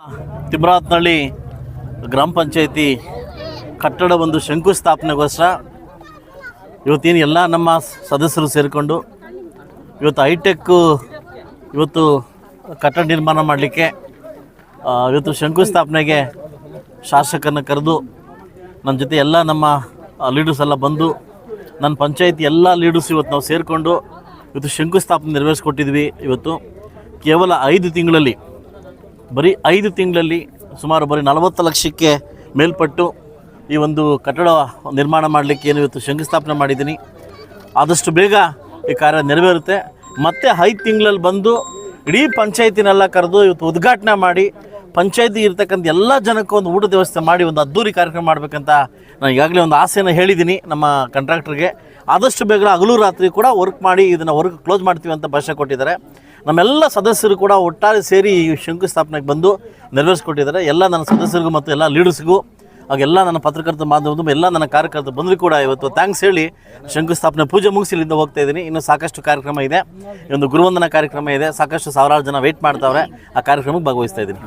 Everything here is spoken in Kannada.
ತಿಮ್ರಾತ್ನಳ್ಳಿ ಗ್ರಾಮ ಪಂಚಾಯತಿ ಕಟ್ಟಡ ಒಂದು ಶಂಕುಸ್ಥಾಪನೆಗೋಸ್ಕರ ಇವತ್ತಿನ ಎಲ್ಲ ನಮ್ಮ ಸದಸ್ಯರು ಸೇರಿಕೊಂಡು ಇವತ್ತು ಹೈಟೆಕ್ಕು ಇವತ್ತು ಕಟ್ಟಡ ನಿರ್ಮಾಣ ಮಾಡಲಿಕ್ಕೆ ಇವತ್ತು ಶಂಕುಸ್ಥಾಪನೆಗೆ ಶಾಸಕರನ್ನು ಕರೆದು ನನ್ನ ಜೊತೆ ಎಲ್ಲ ನಮ್ಮ ಲೀಡರ್ಸ್ ಎಲ್ಲ ಬಂದು ನನ್ನ ಪಂಚಾಯತಿ ಎಲ್ಲ ಲೀಡರ್ಸ್ ಇವತ್ತು ನಾವು ಸೇರಿಕೊಂಡು ಇವತ್ತು ಶಂಕುಸ್ಥಾಪನೆ ನೆರವೇರಿಸ್ಕೊಟ್ಟಿದ್ವಿ. ಇವತ್ತು ಕೇವಲ ಐದು ತಿಂಗಳಲ್ಲಿ ಬರೀ ಐದು ತಿಂಗಳಲ್ಲಿ ಸುಮಾರು ಬರೀ ನಲವತ್ತು ಲಕ್ಷಕ್ಕೆ ಮೇಲ್ಪಟ್ಟು ಈ ಒಂದು ಕಟ್ಟಡ ನಿರ್ಮಾಣ ಮಾಡಲಿಕ್ಕೆ ಏನು ಇವತ್ತು ಶಂಕುಸ್ಥಾಪನೆ ಮಾಡಿದ್ದೀನಿ. ಆದಷ್ಟು ಬೇಗ ಈ ಕಾರ್ಯ ನೆರವೇರುತ್ತೆ. ಮತ್ತೆ ಐದು ತಿಂಗಳಲ್ಲಿ ಬಂದು ಇಡೀ ಪಂಚಾಯತಿನೆಲ್ಲ ಕರೆದು ಇವತ್ತು ಉದ್ಘಾಟನೆ ಮಾಡಿ ಪಂಚಾಯತಿ ಇರ್ತಕ್ಕಂಥ ಎಲ್ಲ ಜನಕ್ಕೂ ಒಂದು ಊಟದ ವ್ಯವಸ್ಥೆ ಮಾಡಿ ಒಂದು ಅದ್ದೂರಿ ಕಾರ್ಯಕ್ರಮ ಮಾಡಬೇಕಂತ ನಾನು ಈಗಾಗಲೇ ಒಂದು ಆಸೆಯನ್ನು ಹೇಳಿದ್ದೀನಿ ನಮ್ಮ ಕಾಂಟ್ರಾಕ್ಟ್ರಿಗೆ ಆದಷ್ಟು ಬೇಗ ಹಗಲು ರಾತ್ರಿ ಕೂಡ ವರ್ಕ್ ಮಾಡಿ ಇದನ್ನು ವರ್ಕ್ ಕ್ಲೋಸ್ ಮಾಡ್ತೀವಿ ಅಂತ ಭಾಷೆ ಕೊಟ್ಟಿದ್ದಾರೆ. ನಮ್ಮೆಲ್ಲ ಸದಸ್ಯರು ಕೂಡ ಒಟ್ಟಾರೆ ಸೇರಿ ಈ ಶಂಕುಸ್ಥಾಪನೆಗೆ ಬಂದು ನೆರವೇರಿಸ್ಕೊಟ್ಟಿದ್ದಾರೆ. ಎಲ್ಲ ನನ್ನ ಸದಸ್ಯರಿಗೂ ಮತ್ತು ಎಲ್ಲ ಲೀಡರ್ಸ್ಗೂ ಹಾಗೆಲ್ಲ ನನ್ನ ಪತ್ರಕರ್ತ ಮಾಧ್ಯಮದ ಎಲ್ಲ ನನ್ನ ಕಾರ್ಯಕರ್ತರು ಬಂದರೂ ಕೂಡ ಇವತ್ತು ಥ್ಯಾಂಕ್ಸ್ ಹೇಳಿ ಶಂಕುಸ್ಥಾಪನೆ ಪೂಜೆ ಮುಗಿಸಿ ಇಲ್ಲಿಂದ ಹೋಗ್ತಾ ಇದ್ದೀನಿ. ಇನ್ನೂ ಸಾಕಷ್ಟು ಕಾರ್ಯಕ್ರಮ ಇದೆ. ಒಂದು ಗುರುವಂದನ ಕಾರ್ಯಕ್ರಮ ಇದೆ. ಸಾಕಷ್ಟು ಸಾವಿರಾರು ಜನ ವೆಯ್ಟ್ ಮಾಡ್ತಾವ್ರೆ. ಆ ಕಾರ್ಯಕ್ರಮಕ್ಕೆ ಭಾಗವಹಿಸ್ತಾ ಇದ್ದೀನಿ.